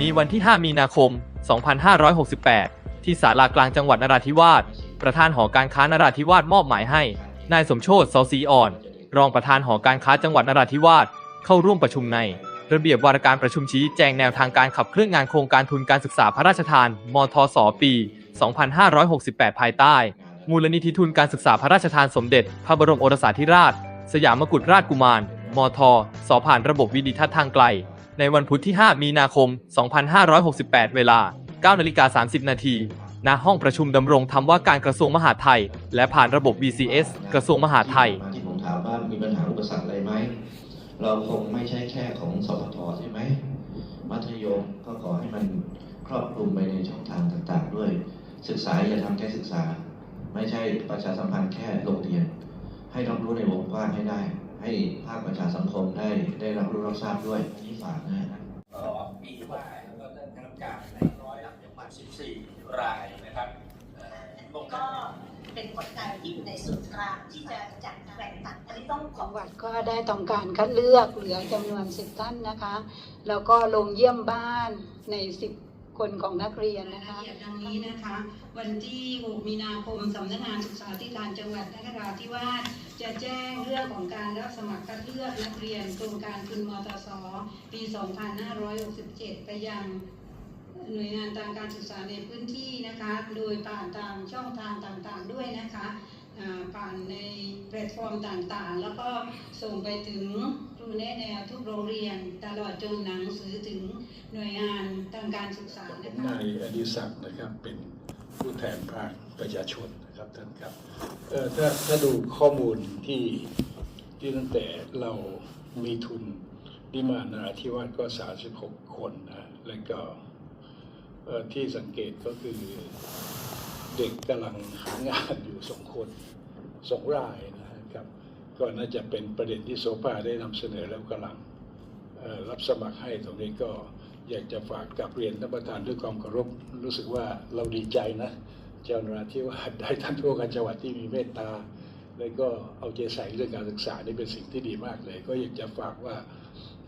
นี้วันที่ 5 มีนาคม 2568 ที่ศาลากลางจังหวัดนราธิวาส ประธานหอการค้านราธิวาสมอบหมายให้ นายสมโชติเซาซีอ่อน รองประธานหอการค้าจังหวัดนราธิวาส เข้าร่วมประชุมใน ระเบียบวาระการประชุมชี้แจงแนวทางการขับเคลื่อนงานโครงการทุนการศึกษาพระราชทาน มทศปี 2568 ภายใต้ มูลนิธิทุนการศึกษาพระราชทานสมเด็จ พระบรมโอรสาธิราช สยามกุฎราชกุมาร มท สผ่านระบบวิดิทัศน์ทางไกล ในวันพุธที่ 5 มีนาคม 2568 เวลา 9นาฬิกา30 นาที ณ ห้องประชุมดำรงธรรมว่าการกระทรวงมหาดไทย และผ่านระบบ VCS กระทรวงมหาดไทย ที่ผมถามว่ามีปัญหาอุปสรรคอะไรไหม เราคงไม่ใช่แค่ของสพทใช่ไหม มัธยมก็ขอให้มันครอบคลุมไปในช่องทางต่างๆ ด้วย ศึกษาอย่าทำแค่ศึกษา ไม่ใช่ประชาสัมพันธ์แค่โรงเรียน ให้รับรู้ในวงกว้างให้ได้ ให้ภาคประชาสังคมได้ได้รับรู้รับทราบด้วยอันนี้ฝากนะตลอดปีว่าแล้วก็ได้รับการในร้อยละประมาณ14 รายนะครับเอ่อลงก็เป็นกลไกที่อยู่ในส่วนกลางที่จะจัดแบ่งตัดอันนี้ต้องขอจังหวัดก็ได้ทำการคัดเลือกเหลือจำนวน10ท่านนะคะ แล้วก็ลงเยี่ยมบ้านใน10 คนของนักเรียนนะคะดังนี้นะคะ วันที่ 6 มีนาคมสำนักงานศึกษาธิการจังหวัดนราธิวาสจะแจ้งเรื่องของการรับสมัครคัดเลือกนักเรียนโครงการทุนมตสปี 2567 ไปยังหน่วยงานทางการศึกษาในพื้นที่นะคะ โดยผ่านทางช่องทางต่างๆด้วยนะคะ ผ่านในแพลตฟอร์มต่างๆ แล้วก็ส่งไปถึงครูแนะแนวทุกโรงเรียน ตลอดจนหนังสือถึงหน่วยงานทางการศึกษานะคะนายอดิศักดิ์นะครับเป็นผู้แทนภาคประชาชนนะครับท่านครับเออถ้าถ้าดูข้อมูลที่ที่ตั้งแต่เรามีทุนนิมานราธิวาสก็ 36 คนนะแล้วก็ที่สังเกตก็คือ เด็กกำลังหางานอยู่สองคนสองรายนะครับ ก็น่าจะเป็นประเด็นที่โสภาได้นำเสนอแล้วกำลังรับสมัครให้ตรงนี้ก็อยากจะฝากกับเรียนท่านประธานด้วยความเคารพรู้สึกว่าเราดีใจนะเจ้าหนราธิวาได้ท่านผู้การจังหวัดที่มีเมตตา แล้วก็เอาใจใส่เรื่องการศึกษานี่เป็นสิ่งที่ดีมากเลย ก็อยากจะฝากว่า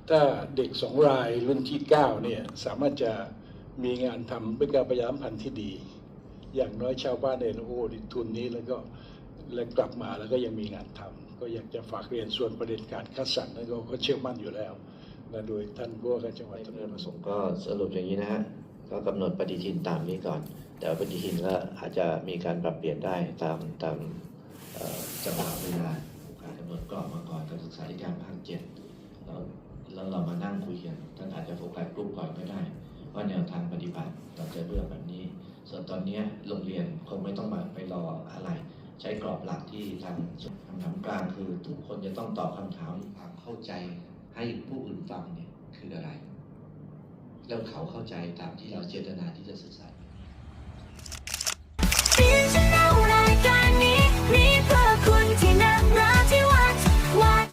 ถ้าเด็กสองรายรุ่นที่เก้าเนี่ยสามารถจะมีงานทำเป็นการประชามพันธ์ที่ดี อย่างน้อยชาวบ้านเองโอ้โหทุนนี้แล้วก็แล้วกลับมาแล้วก็ยังมีงานทำก็อยากจะฝากเรียนส่วนประเด็นการคัดสรรนั้นก็ก็เชื่อมั่นอยู่แล้วนะโดยท่านผู้ว่าการจังหวัดท่านประสงค์ก็สรุปอย่างนี้นะฮะก็กำหนดปฏิทินตามนี้ก่อน แต่ปฏิทินก็อาจจะมีการปรับเปลี่ยนได้ตามตามจังหวะเวลาการกำหนดกรอบมาก่อนการศึกษาธิการภาคเจ็ดแล้วเรามานั่งคุยกันท่านอาจจะโฟกัสกลุ่มก่อนก็ได้ ว่าแนวทางปฏิบัติเราจะเลือกแบบนี้ ส่วนตอนนี้โรงเรียนคงไม่ต้องมาไปรออะไร ใช้กรอบหลักที่ทางคำถามกลางคือทุกคนจะต้องตอบคำถามความเข้าใจให้ผู้อื่นฟังเนี่ยคืออะไร แล้วเขาเข้าใจตามที่เราเจตนาที่จะศึกษา